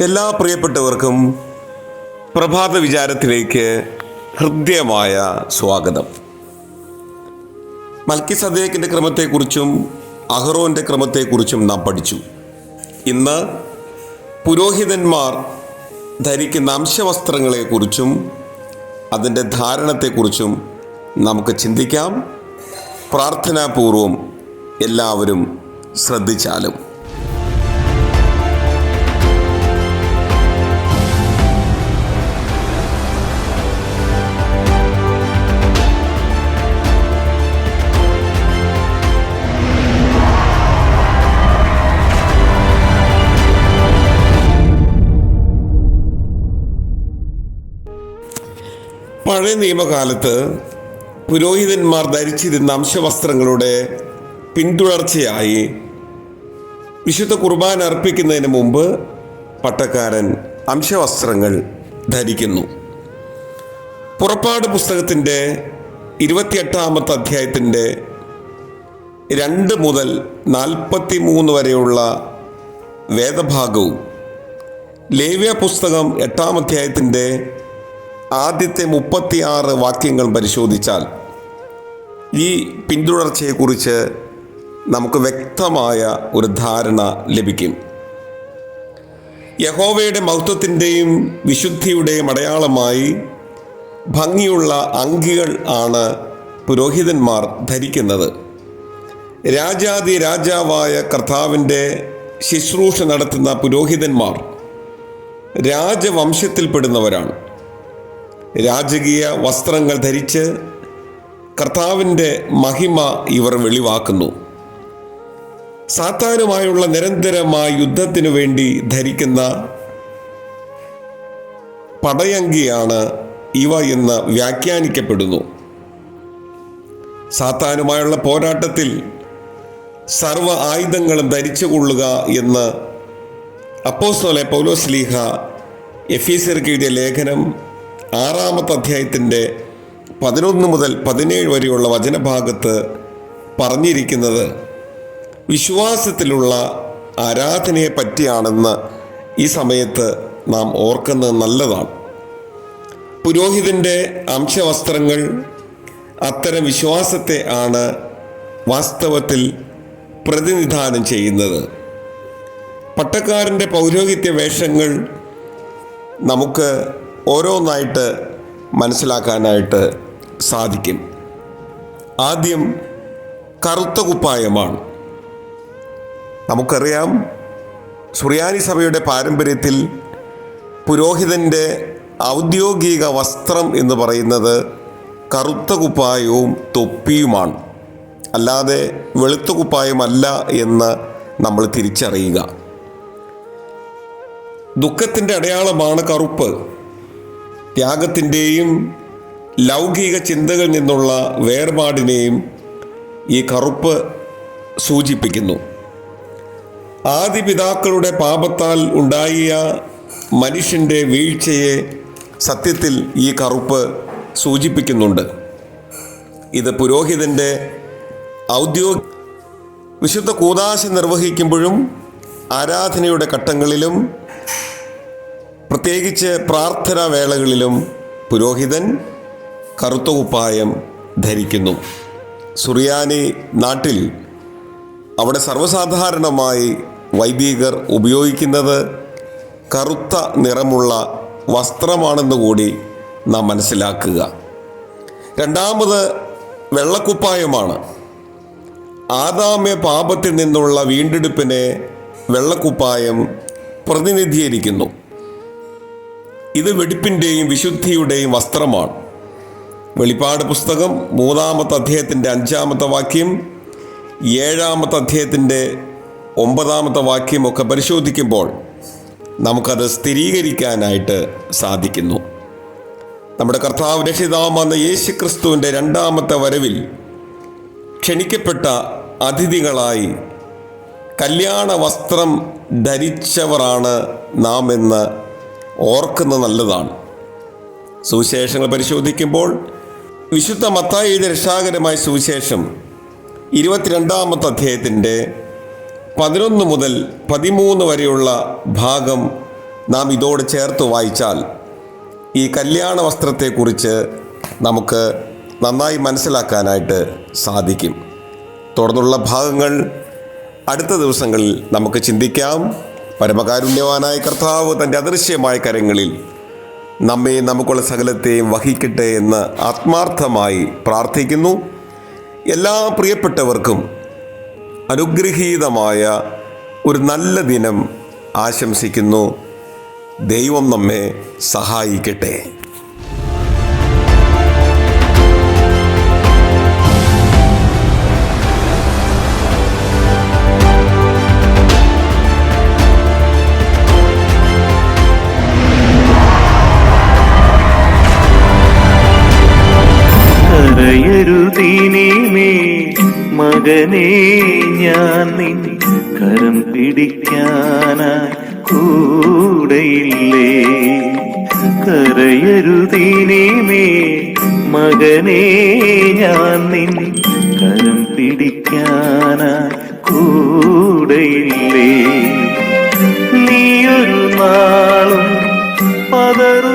എല്ലാ പ്രിയപ്പെട്ടവർക്കും പ്രഭാത വിചാരത്തിലേക്ക് ഹൃദ്യമായ സ്വാഗതം. മൽക്കി സദേക്കിന്റെ ക്രമത്തെക്കുറിച്ചും അഹ്റോന്റെ ക്രമത്തെക്കുറിച്ചും നാം പഠിച്ചു. ഇന്ന് പുരോഹിതന്മാർ ധരിക്കുന്ന അംശവസ്ത്രങ്ങളെക്കുറിച്ചും അതിന്റെ ധാരണത്തെക്കുറിച്ചും നമുക്ക് ചിന്തിക്കാം. പ്രാർത്ഥനാപൂർവം എല്ലാവരും ശ്രദ്ധിച്ചാലും. പഴയ നിയമകാലത്ത് പുരോഹിതന്മാർ ധരിച്ചിരുന്ന അംശവസ്ത്രങ്ങളുടെ പിന്തുടർച്ചയായി വിശുദ്ധ കുർബാന അർപ്പിക്കുന്നതിന് മുമ്പ് പട്ടക്കാരൻ അംശവസ്ത്രങ്ങൾ ധരിക്കുന്നു. പുറപ്പാട് പുസ്തകത്തിന്റെ ഇരുപത്തിയെട്ടാമത്തെ അധ്യായത്തിന്റെ രണ്ട് മുതൽ നാൽപ്പത്തി മൂന്ന് വരെയുള്ള വേദഭാഗവും ലേവ്യ പുസ്തകം എട്ടാം അധ്യായത്തിന്റെ ആദ്യത്തെ മുപ്പത്തിയാറ് വാക്യങ്ങൾ പരിശോധിച്ചാൽ ഈ പിന്തുടർച്ചയെക്കുറിച്ച് നമുക്ക് വ്യക്തമായ ഒരു ധാരണ ലഭിക്കും. യഹോവയുടെ മഹത്വത്തിന്റെയും വിശുദ്ധിയുടെയും അടയാളമായി ഭംഗിയുള്ള അങ്കികൾ ആണ് പുരോഹിതന്മാർ ധരിക്കുന്നത്. രാജാതി രാജാവായ കർത്താവിന്റെ ശുശ്രൂഷ നടത്തുന്ന പുരോഹിതന്മാർ രാജവംശത്തിൽപ്പെടുന്നവരാണ്. രാജകീയ വസ്ത്രങ്ങൾ ധരിച്ച് കർത്താവിന്റെ മഹിമ ഇവർ വെളിവാക്കുന്നു. സാത്താനുമായുള്ള നിരന്തരമായ യുദ്ധത്തിനു വേണ്ടി ധരിക്കുന്ന പടയങ്കിയാണ് ഇവ എന്ന് വ്യാഖ്യാനിക്കപ്പെടുന്നു. സാത്താനുമായുള്ള പോരാട്ടത്തിൽ സർവ ആയുധങ്ങളും ധരിച്ചു കൊള്ളുക എന്ന് അപ്പോസ്തോലെ പൗലോസ്ലീഹ എഫീസർക്ക് എഴുതിയ ലേഖനം ആറാമത്തെ അധ്യായത്തിന്റെ പതിനൊന്ന് മുതൽ പതിനേഴ് വരെയുള്ള വചനഭാഗത്ത് പറഞ്ഞിരിക്കുന്നത് വിശ്വാസത്തിലുള്ള ആരാധനയെ പറ്റിയാണെന്ന് ഈ സമയത്ത് നാം ഓർക്കുന്നത് നല്ലതാണ്. പുരോഹിതന്റെ അംശവസ്ത്രങ്ങൾ അത്തരം വിശ്വാസത്തെ ആണ് വാസ്തവത്തിൽ പ്രതിനിധാനം ചെയ്യുന്നത്. പട്ടക്കാരന്റെ പൗരോഹിത്യ വേഷങ്ങൾ നമുക്ക് ഓരോന്നായിട്ട് മനസ്സിലാക്കാനായിട്ട് സാധിക്കും. ആദ്യം കറുത്ത കുപ്പായമാണ്. നമുക്കറിയാം സുറിയാനി സഭയുടെ പാരമ്പര്യത്തിൽ പുരോഹിതന്റെ ഔദ്യോഗിക വസ്ത്രം എന്ന് പറയുന്നത് കറുത്ത കുപ്പായവും തൊപ്പിയുമാണ്. അല്ലാതെ വെളുത്ത കുപ്പായമല്ല എന്ന് നമ്മൾ തിരിച്ചറിയുക. ദുഃഖത്തിന്റെ അടയാളമാണ് കറുപ്പ്. ത്യാഗത്തിന്റെയും ലൗകിക ചിന്തകളിൽ നിന്നുള്ള വേർപാടിനെയും ഈ കറുപ്പ് സൂചിപ്പിക്കുന്നു. ആദിപിതാക്കളുടെ പാപത്താൽ ഉണ്ടായ മനുഷ്യന്റെ വീഴ്ചയെ സത്യത്തിൽ ഈ കറുപ്പ് സൂചിപ്പിക്കുന്നുണ്ട്. ഇത് പുരോഹിതന്റെ ഔദ്യോഗിക വിശുദ്ധ കൂതാശ നിർവഹിക്കുമ്പോഴും ആരാധനയുടെ ഘട്ടങ്ങളിലും പ്രത്യേകിച്ച് പ്രാർത്ഥനാ വേളകളിലും പുരോഹിതൻ കറുത്ത കുപ്പായം ധരിക്കുന്നു. സുറിയാനി നാട്ടിൽ അവിടെ സർവസാധാരണമായി വൈദികർ ഉപയോഗിക്കുന്നത് കറുത്ത നിറമുള്ള വസ്ത്രമാണെന്ന് കൂടി നാം മനസ്സിലാക്കുക. രണ്ടാമത് വെള്ളക്കുപ്പായമാണ്. ആദാമ്യ പാപത്തിൽ നിന്നുള്ള വീണ്ടെടുപ്പിനെ വെള്ളക്കുപ്പായം പ്രതിനിധീകരിക്കുന്നു. ഇത് വെടിപ്പിന്റെയും വിശുദ്ധിയുടെയും വസ്ത്രമാണ്. വെളിപ്പാട് പുസ്തകം മൂന്നാമത്തെ അധ്യായത്തിന്റെ അഞ്ചാമത്തെ വാക്യം ഏഴാമത്തെ അധ്യായത്തിന്റെ ഒമ്പതാമത്തെ വാക്യമൊക്കെ പരിശോധിക്കുമ്പോൾ നമുക്കത് സ്ഥിരീകരിക്കാനായിട്ട് സാധിക്കുന്നു. നമ്മുടെ കർത്താവ് രക്ഷിതാമെന്ന യേശു ക്രിസ്തുവിന്റെ രണ്ടാമത്തെ വരവിൽ ക്ഷണിക്കപ്പെട്ട അതിഥികളായി കല്യാണ വസ്ത്രം ധരിച്ചവരാണ് നാം എന്ന് ഓർക്കുന്നത് നല്ലതാണ്. സുവിശേഷങ്ങൾ പരിശോധിക്കുമ്പോൾ വിശുദ്ധ മത്തായിയുടെ രക്ഷാകരമായ സുവിശേഷം ഇരുപത്തിരണ്ടാമത്തെ അധ്യായത്തിന്റെ പതിനൊന്ന് മുതൽ പതിമൂന്ന് വരെയുള്ള ഭാഗം നാം ഇതോട് ചേർത്ത് വായിച്ചാൽ ഈ കല്യാണ വസ്ത്രത്തെക്കുറിച്ച് നമുക്ക് നന്നായി മനസ്സിലാക്കാനായിട്ട് സാധിക്കും. തുടർന്നുള്ള ഭാഗങ്ങൾ അടുത്ത ദിവസങ്ങളിൽ നമുക്ക് ചിന്തിക്കാം. പരമകാരുണ്യവാനായ കർത്താവ് തന്റെ അദൃശ്യമായ കരങ്ങളിൽ നമ്മെ നമുക്കുള്ള സകലത്തെയും വഹിക്കട്ടെ എന്ന് ആത്മാർത്ഥമായി പ്രാർത്ഥിക്കുന്നു. എല്ലാ പ്രിയപ്പെട്ടവർക്കും അനുഗ്രഹീതമായ ഒരു നല്ല ദിനം ആശംസിക്കുന്നു. ദൈവം നമ്മെ സഹായിക്കട്ടെ. മകനെ ഞാൻ നിൻ കരം പിടിക്കാനായി കൂടെയില്ലേ? കരയരുതീനേ മേ മകനെ ഞാൻ നിൻ കരം പിടിക്കാനായി കൂടെയില്ലേ? നീ ഒരു നാളും പതറു